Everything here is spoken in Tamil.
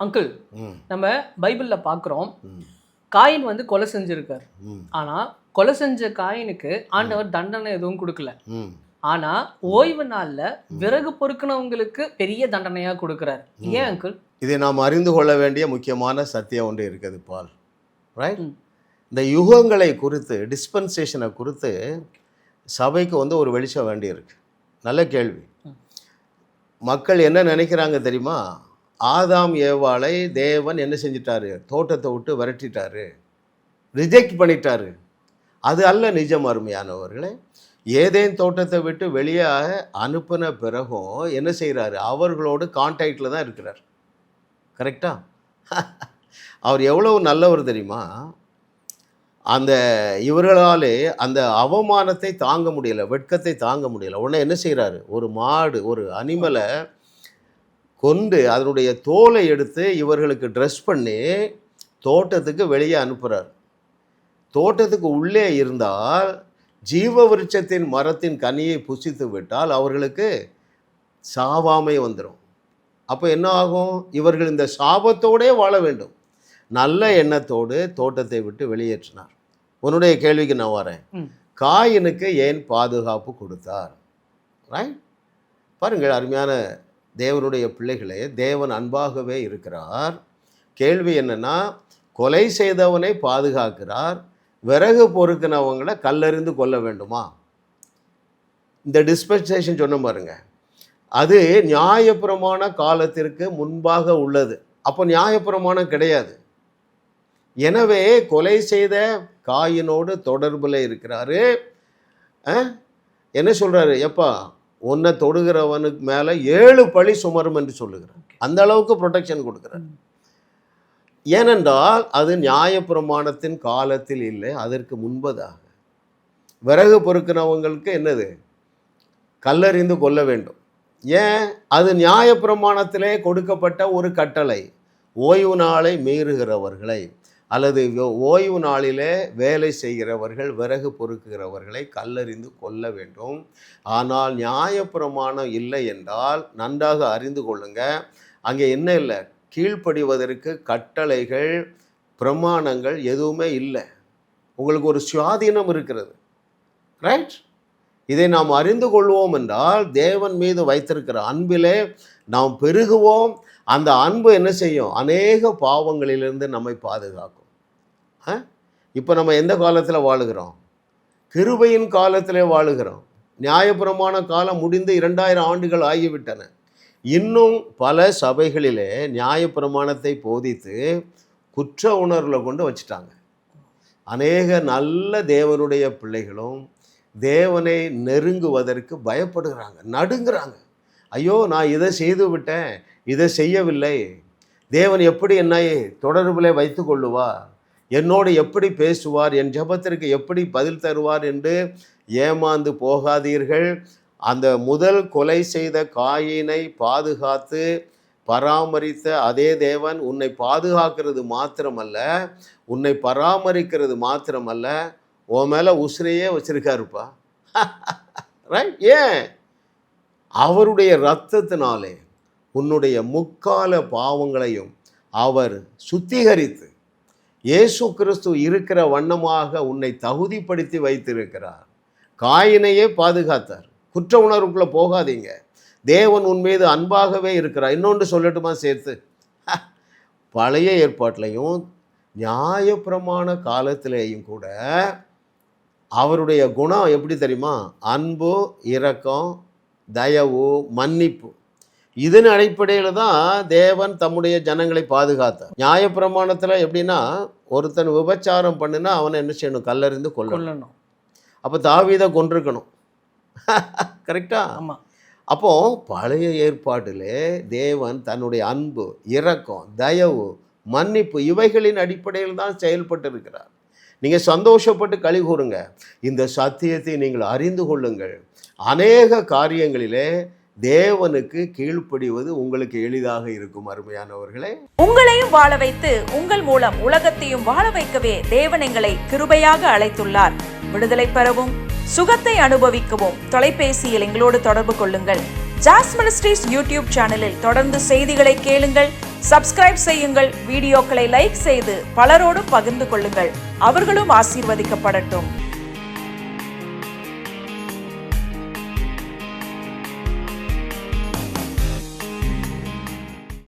அங்கிள் நம்ம பைபிள்ல பார்க்குறோம் காயின் வந்து கொலை செஞ்சிருக்காரு. ம். ஆனா கொலை செஞ்ச காயினுக்கு ஆண்டவர் தண்டனை எதுவும் கொடுக்கல. ம். ஆனா ஓய்வு நாள்ல விறகு பொறுக்கினவங்களுக்கு பெரிய தண்டனையா கொடுக்கறாரு. ஏன் அங்கிள்? இதை நாம் அறிந்து கொள்ள வேண்டிய முக்கியமான சத்தியம் ஒன்று இருக்குது பால். ரைட். இந்த யுகங்களை குறித்து டிஸ்பென்சேஷனை குறித்து சபைக்கு வந்து ஒரு வெளிச்சம் வேண்டியிருக்கு. நல்ல கேள்வி. மக்கள் என்ன நினைக்கிறாங்க தெரியுமா? ஆதாம் ஏவாளை தேவன் என்ன செஞ்சிட்டாரு? தோட்டத்தை விட்டு விரட்டிட்டாரு. ரிஜெக்ட் பண்ணிட்டாரு. அது அல்ல நிஜம் அருமையானவர்களே. ஏதேன் தோட்டத்தை விட்டு வெளியே அனுப்பின பிறகும் என்ன செய்கிறாரு அவர்களோடு கான்டாக்டில் தான் இருக்கிறார். கரெக்டா அவர் எவ்வளவு நல்லவர் தெரியுமா? அந்த இவர்களாலே அந்த அவமானத்தை தாங்க முடியல வெட்கத்தை தாங்க முடியல. உடனே என்ன செய்கிறாரு ஒரு மாடு ஒரு அனிமலை கொண்டு அதனுடைய தோலை எடுத்து இவர்களுக்கு ட்ரெஸ் பண்ணி தோட்டத்துக்கு வெளியே அனுப்புகிறார் தோட்டத்துக்கு உள்ளே இருந்தால் ஜீவ விருட்சத்தின் மரத்தின் கனியை புசித்து விட்டால் அவர்களுக்கு சாவாமை வந்துடும் அப்போ என்ன ஆகும்? இவர்கள் இந்த சாபத்தோடே வாழ வேண்டும். நல்ல எண்ணத்தோடு தோட்டத்தை விட்டு வெளியேற்றினார். உன்னுடைய கேள்விக்கு நான் வரேன். காயினுக்கு ஏன் பாதுகாப்பு கொடுத்தார்? ரைட் பாருங்கள் அருமையான தேவனுடைய பிள்ளைகளே தேவன் அன்பாகவே இருக்கிறார். கேள்வி என்னென்னா கொலை செய்தவனை பாதுகாக்கிறார் விறகு பொறுக்கினவங்களை கல்லறிந்து கொல்ல வேண்டுமா? இந்த டிஸ்பென்சேஷன் சொன்ன பாருங்க. அது நியாயப்பிரமாண காலத்திற்கு முன்பாக உள்ளது. அப்போ நியாயப்பிரமாணம் கிடையாது. எனவே கொலை செய்த காயினோடு தொடர்பில் இருக்கிறாரு. என்ன சொல்கிறாரு எப்பா உன்னை தொடுகிறவனுக்கு மேலே ஏழு பழி சுமரும் என்று சொல்லுகிறார். அந்த அளவுக்கு ப்ரொடெக்ஷன் கொடுக்குறார். ஏனென்றால் அது நியாயப்பிரமாணத்தின் காலத்தில் இல்லை அதற்கு முன்பதாக. விறகு பொறுக்கிறவங்களுக்கு என்னது? கல்லறிந்து கொள்ள வேண்டும். ஏன்? அது நியாயப்பிரமாணத்திலே கொடுக்கப்பட்ட ஒரு கட்டளை. ஓய்வு நாளை மீறுகிறவர்களை. அல்லது ஓய்வு நாளிலே வேலை செய்கிறவர்கள் விறகு பொறுக்குகிறவர்களை கல்லறிந்து கொள்ள வேண்டும். ஆனால் நியாயப்பிரமாணம் இல்லை என்றால் நன்றாக அறிந்து கொள்ளுங்க. அங்கே என்ன இல்லை? கீழ்ப்படிவதற்கு கட்டளைகள் பிரமாணங்கள் எதுவுமே இல்லை. உங்களுக்கு ஒரு சுவாதீனம் இருக்கிறது. ரைட் இதை நாம் அறிந்து கொள்வோம் என்றால் தேவன் மீது வைத்திருக்கிற அன்பிலே நாம் பெருகுவோம். அந்த அன்பு என்ன செய்யும்? அநேக பாவங்களிலிருந்து நம்மை பாதுகாக்கும். இப்போ நம்ம எந்த காலத்தில் வாழுகிறோம்? கிருபையின் காலத்திலே வாழுகிறோம். நியாயபுரமான காலம் முடிந்து இரண்டாயிரம் ஆண்டுகள் ஆகிவிட்டன. இன்னும் பல சபைகளிலே நியாயப்பிரமாணத்தை போதித்து குற்ற உணர்வில் கொண்டு வச்சுட்டாங்க. அநேக நல்ல தேவனுடைய பிள்ளைகளும் தேவனை நெருங்குவதற்கு பயப்படுகிறாங்க நடுங்குறாங்க. ஐயோ நான் இதை செய்து விட்டேன் இதை செய்யவில்லை. தேவன் எப்படி என்னை தொடர்பில் வைத்து கொள்ளுவார்? என்னோடு எப்படி பேசுவார்? என் ஜெபத்திற்கு எப்படி பதில் தருவார் என்று ஏமாந்து போகாதீர்கள். அந்த முதல் கொலை செய்த காயினை பாதுகாத்து பராமரித்த அதே தேவன் உன்னை பாதுகாக்கிறது மாத்திரமல்ல உன்னை பராமரிக்கிறது மாத்திரமல்ல உன் மேலே உசிரையே வச்சிருக்காருப்பா. ரைட் ஏன்? அவருடைய இரத்தத்தினாலே உன்னுடைய முக்கால பாவங்களையும் அவர் சுத்திகரித்து இயேசு கிறிஸ்து இருக்கிற வண்ணமாக உன்னை தகுதிப்படுத்தி வைத்திருக்கிறார். காயினையே பாதுகாத்தார். குற்ற உணர்வுக்குள்ளே போகாதீங்க. தேவன் உன் மீது அன்பாகவே இருக்கிறார். இன்னொன்று சொல்லட்டுமா சேர்த்து? பழைய ஏற்பாட்டிலையும் நியாயப்பிரமாண காலத்திலேயும் கூட அவருடைய குணம் எப்படி தெரியுமா? அன்பு இரக்கம் தயவு மன்னிப்பு. இதன் அடிப்படையில் தான் தேவன் தம்முடைய ஜனங்களை பாதுகாத்தார். நியாயப்பிரமாணத்தில் எப்படின்னா ஒருத்தன் விபச்சாரம் பண்ணுனா அவனை என்ன செய்யணும்? கல்லறிந்து கொள்ளணும் அப்போ தாவீதை கொண்டிருக்கணும் கரெக்டா ஆமா. அப்போ பழைய ஏற்பாட்டிலே தேவன் தன்னுடைய அன்பு இரக்கம் தயவு மன்னிப்பு இவைகளின் அடிப்படையில் தான் செயல்பட்டு இருக்கிறார் நீங்கள் சந்தோஷப்பட்டு கழி கூறுங்க. இந்த சத்தியத்தை நீங்கள் அறிந்து கொள்ளுங்கள். அநேக காரியங்களிலே தேவனுக்கு கீழ்ப்படிவது உங்களுக்கு எளிதாக இருக்கும் அருமையானவர்களே. உங்களையும் வாழ வைத்து உங்கள் மூலம் உலகத்தையும் வாழ வைக்கவே தேவன் எங்களை கிருபையாக அழைத்துள்ளார். விடுதலை பெறவும் சுகத்தை அனுபவிக்கவும் தொலைபேசியில் எங்களோடு தொடர்பு கொள்ளுங்கள். ஜாஸ் மினிஸ்ட்ரீஸ் யூடியூப் சேனலில் தொடர்ந்து செய்திகளை கேளுங்கள். சப்ஸ்கிரைப் செய்யுங்கள். வீடியோக்களை லைக் செய்து பலரோடு பகிர்ந்து கொள்ளுங்கள். அவர்களும் ஆசீர்வதிக்கப்படட்டும்.